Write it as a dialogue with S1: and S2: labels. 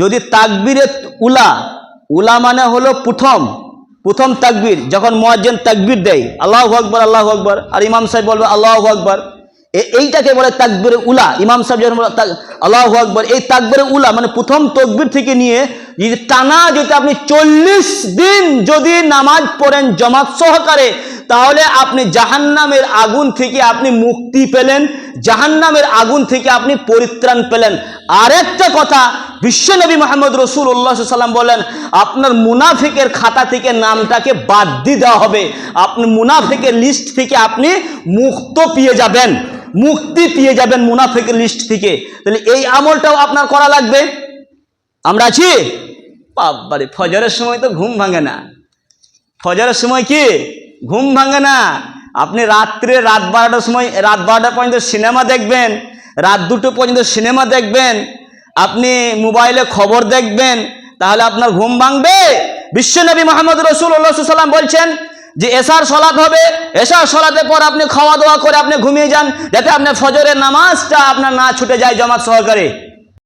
S1: যদি তাকবীরে উলা উলা মানে হলো প্রথম প্রথম তাকবীর, যখন মুয়াজ্জিন তাকবীর দেয়, আল্লাহ আকবার আল্লাহ আকবার, আর ইমাম সাহেব বলবে আল্লাহ আকবার এইটাকে বলে তাকবীরে উলা, ইমাম সাহেব যখন আল্লাহু আকবার, এই তাকবীরে উলা মানে প্রথম তকবীর থেকে নিয়ে, যদি টানা যদি আপনি চল্লিশ দিন যদি নামাজ পড়েন জমাত সহকারে তাহলে আপনি জাহান্নামের আগুন থেকে আপনি মুক্তি পেলেন, জাহান্নামের আগুন থেকে আপনি পরিত্রাণ পেলেন। আরেকটা কথা বিশ্বনবী মোহাম্মদ রসুল্লাহ সাল্লাম বলেন, আপনার মুনাফিকের খাতা থেকে নামটাকে বাদ দিয়ে দেওয়া হবে। আপনি মুনাফিকের লিস্ট থেকে আপনি মুক্ত পেয়ে যাবেন, মুক্তি পেয়ে যাবেন মুনাফিকের লিস্ট থেকে। তাহলে এই আমলটাও আপনার করা লাগবে? আমরা আছি? বাবারে ফজরের সময় তো ঘুম ভাঙে না। ফজরের সময় কি? ঘুম ভাঙে না। আপনি রাত্রে রাত বারোটার সময়, রাত বারোটা পর্যন্ত সিনেমা দেখবেন, রাত দুটো পর্যন্ত সিনেমা দেখবেন, আপনি মোবাইলে খবর দেখবেন, তাহলে আপনার ঘুম ভাঙবে। বিশ্বনবী মোহাম্মদ রসুল্লাহ সাল্লাম বলছেন যে, এসার সলাৎ হবে, এসার সলাতের পর আপনি খাওয়া দাওয়া করে আপনি ঘুমিয়ে যান, যাতে আপনার ফজরের নামাজটা আপনার না ছুটে যায় জমাত সহকারে।